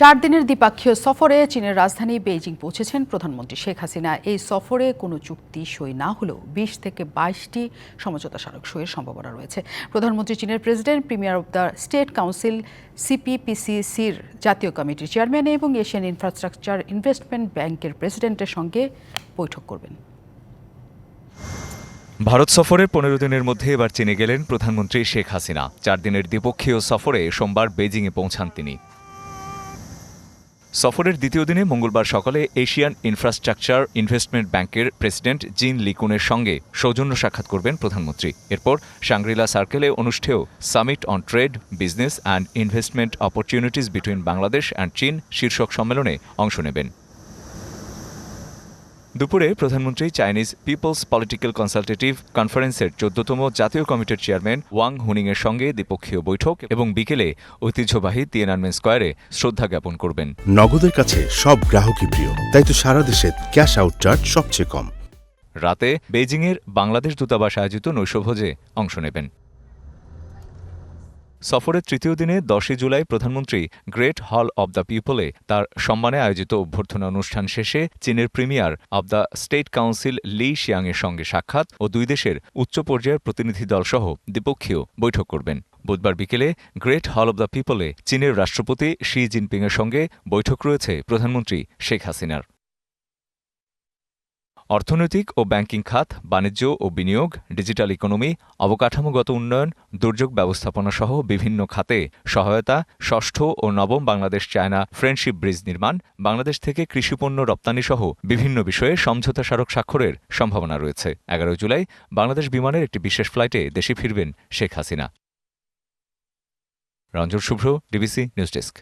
চার দিনের দ্বিপাক্ষীয় সফরে চীনের রাজধানী বেইজিং পৌঁছেছেন প্রধানমন্ত্রী শেখ হাসিনা। এই সফরে কোনো চুক্তি সই না হলেও বিশ থেকে বাইশটি সমঝোতা স্মারক সইয়ের সম্ভাবনা রয়েছে। প্রধানমন্ত্রী চীনের president, premier of the state council, সিপিপিসিসির জাতীয় কমিটির চেয়ারম্যান এবং এশিয়ান ইনফ্রাস্ট্রাকচার ইনভেস্টমেন্ট ব্যাংকের প্রেসিডেন্টের সঙ্গে বৈঠক করবেন। ভারত সফরের পনেরো দিনের মধ্যে এবার চীনে গেলেন প্রধানমন্ত্রী শেখ হাসিনা। চার দিনের দ্বিপক্ষীয় সফরে সোমবার বেজিংয়ে পৌঁছান তিনি। সফরের দ্বিতীয় দিনে মঙ্গলবার সকালে এশিয়ান ইনফ্রাস্ট্রাকচার ইনভেস্টমেন্ট ব্যাংকের প্রেসিডেন্ট জিন লিকুনের সঙ্গে সৌজন্য সাক্ষাৎ করবেন প্রধানমন্ত্রী। এরপর সাংরিলা সার্কেলে অনুষ্ঠেয় summit on trade, business and investment opportunities between Bangladesh and চীন শীর্ষক সম্মেলনে অংশ নেবেন। দুপুরে প্রধানমন্ত্রী চাইনিজ পিপলস পলিটিক্যাল কনসালটেটিভ কনফারেন্সের চোদ্দতম জাতীয় কমিটির চেয়ারম্যান ওয়াং হুনিংয়ের সঙ্গে দ্বিপক্ষীয় বৈঠক এবং বিকেলে ঐতিহ্যবাহী তিয়েনানমেন স্কোয়ারে শ্রদ্ধা জ্ঞাপন করবেন। নগদের কাছে সব গ্রাহকই প্রিয় তাই তো সারা দেশে ক্যাশ আউট চার্জ সবচেয়ে কম। রাতে বেইজিংয়ের বাংলাদেশ দূতাবাস আয়োজিত নৈশভোজে অংশ নেবেন। সফরের তৃতীয় দিনে দশই জুলাই প্রধানমন্ত্রী গ্রেট হল অব দ্য পিপলে তার সম্মানে আয়োজিত অভ্যর্থনা অনুষ্ঠান শেষে চীনের premier of the state council Li শিয়াংয়ের সঙ্গে সাক্ষাৎ ও দুই দেশের উচ্চ পর্যায়ের প্রতিনিধি দলসহ দ্বিপক্ষীয় বৈঠক করবেন। বুধবার বিকেলে গ্রেট হল অব দ্য পিপলে চীনের রাষ্ট্রপতি শি জিনপিংয়ের সঙ্গে বৈঠক রয়েছে প্রধানমন্ত্রী শেখ হাসিনার। অর্থনৈতিক ও ব্যাংকিং খাত, বাণিজ্য ও বিনিয়োগ, ডিজিটাল ইকোনমি, অবকাঠামোগত উন্নয়ন, দুর্যোগ ব্যবস্থাপনা সহ বিভিন্ন খাতে সহায়তা, ষষ্ঠ ও নবম বাংলাদেশ চায়না ফ্রেন্ডশিপ ব্রিজ নির্মাণ, বাংলাদেশ থেকে কৃষিপণ্য রপ্তানি সহ বিভিন্ন বিষয়ে সমঝোতা স্মারক স্বাক্ষরের সম্ভাবনা রয়েছে। এগারো জুলাই বাংলাদেশ বিমানের একটি বিশেষ ফ্লাইটে দেশে ফিরবেন Sheikh Hasina. Ranjan Shubhra, DBC news desk.